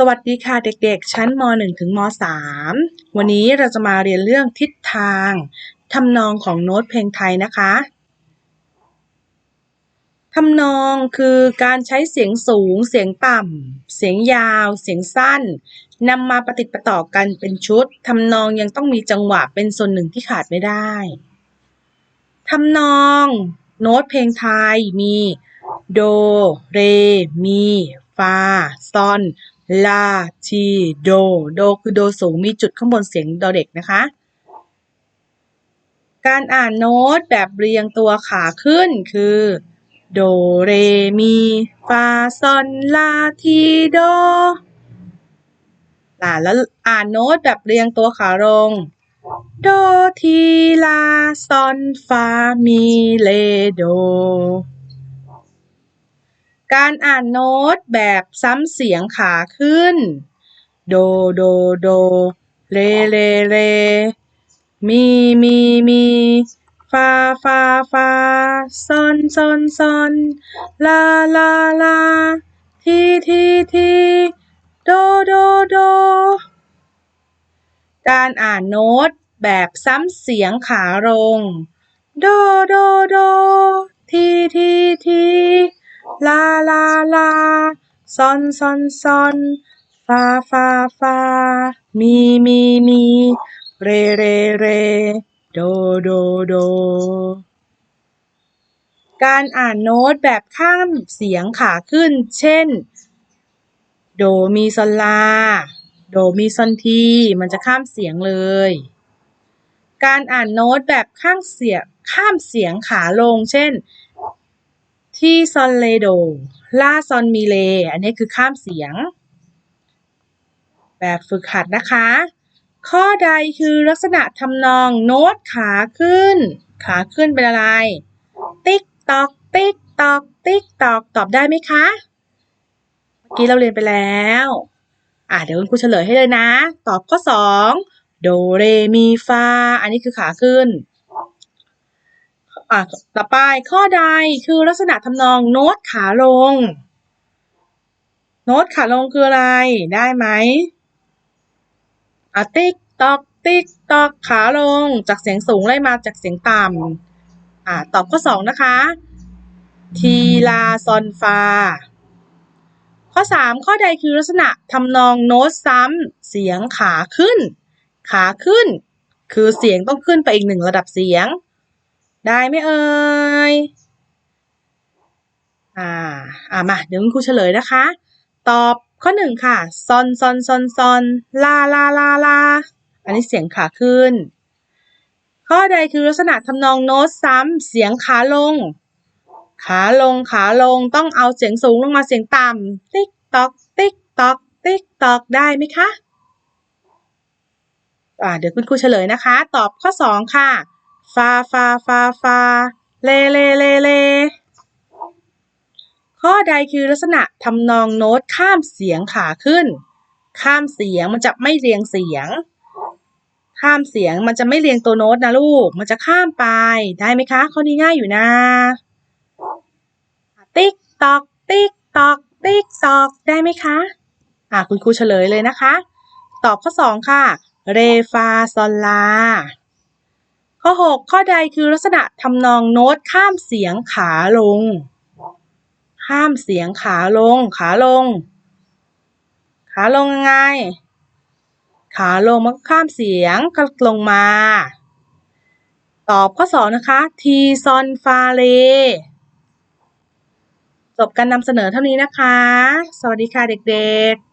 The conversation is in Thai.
สวัสดีค่ะเด็กๆ ชั้นม .1 ถึงม .3 วันนี้เราจะมาเรียนเรื่องทิศทางทำนองของโน้ตเพลงไทยนะคะทำนองคือการใช้เสียงสูง เสียงต่ำ เสียงยาว เสียงสั้นนำมาประติดประต่อกันเป็นชุดทำนองยังต้องมีจังหวะเป็นส่วนหนึ่งที่ขาดไม่ได้ทำนองโน้ตเพลงไทยมี โด เร มี ฟา ซอน ลาทีโด โดคือโดสูงมีจุดข้างบนเสียงดอเด็กนะคะ การอ่านโน้ตแบบเรียงตัวขาขึ้นคือ โดเรมีฟาซอนลาทีโดอ่าแล้วอ่านโน้ตแบบเรียงตัวขาลง โดทีลาซอนฟามีเลโด การอ่านโน้ตแบบซ้ำเสียงขาขึ้น โด โด โด เล เล เล มี มี มีฟาฟาฟาซอนซอนซอนลา ลา ลา ทีทีทีโด โด โด การอ่านโน้ตแบบซ้ำเสียงขาลง โด โด โด ทีทีที ลาลาลาซอนซอนซอนฟาฟาฟามีมีมีเรเรเรโดโดโด การอ่านโน้ตแบบข้ามเสียงขาขึ้น เช่น โดมีซอนลา โดมีซอนที มันจะข้ามเสียงเลย การอ่านโน้ตแบบข้างเสียงข้ามเสียงขาลง เช่น ที่ซอนเลโดล่าซอนมีเล อันนี้คือข้ามเสียง แบบฝึกหัดนะคะ ข้อใดคือลักษณะทำนองโน้ตขาขึ้น ขาขึ้นเป็นอะไร ติ๊กตอก ติ๊กตอก ติ๊กตอก ตอบได้ไหมคะ เมื่อกี้เราเรียนไปแล้ว อะเดี๋ยวคุณครูเฉลยให้เลยนะ ตอบข้อสองโดเรมีฟา อันนี้คือขาขึ้น อะต่อไปข้อใดคือลักษณะทำนองโน้ตขาลง โน้ตขาลงคืออะไรได้ไหมอะติ๊กตอกติ๊กตอกขาลงจากเสียงสูงไล่มาจากเสียงต่ำอะตอบข้อสองนะคะ ทีลาซอนฟา ข้อสามข้อใดคือลักษณะทำนองโน้ตซ้ำเสียงขาขึ้น ขาขึ้น คือเสียงต้องขึ้นไปอีกหนึ่งระดับเสียง ได้ไหมเอ่ย อ่า อ่ามา เดี๋ยวคุณครูเฉลยนะคะ ตอบข้อหนึ่งค่ะซอนซอนซอนซอนลาลาลาลา อันนี้เสียงขาขึ้น ข้อใดคือลักษณะทำนองโน้ตซ้ำเสียงขาลง ขาลงขาลงต้องเอาเสียงสูงลงมาเสียงต่ำติ๊กตอก ติ๊กตอก ติ๊กตอกได้ไหมคะ อ่า เดี๋ยวคุณครูเฉลยนะคะ ตอบข้อสองค่ะ ฟาฟาฟาฟาเลเลเลเลข้อใดคือลักษณะทำนองโน้ตข้ามเสียงขาขึ้น ข้ามเสียงมันจะไม่เรียงเสียง ข้ามเสียงมันจะไม่เรียงตัวโน้ตนะลูก มันจะข้ามไปได้ไหมคะข้อนี้ง่ายอยู่นะ ติ๊กตอก ติ๊กตอก ติ๊กตอกได้ไหมคะอ่าคุณครูเฉลยเลยนะคะ ตอบข้อสองค่ะ เรฟาซอนลา ข้อ 6 ข้อใดคือลักษณะทำนองโน้ตข้ามเสียงขาลง ข้ามเสียงขาลง ขาลง ขาลงยังไง ขาลงมันก็ข้ามเสียงก็ลงมา ตอบข้อ2นะคะทีซอนฟาเลจบการนำเสนอเท่านี้นะคะ สวัสดีค่ะเด็กๆ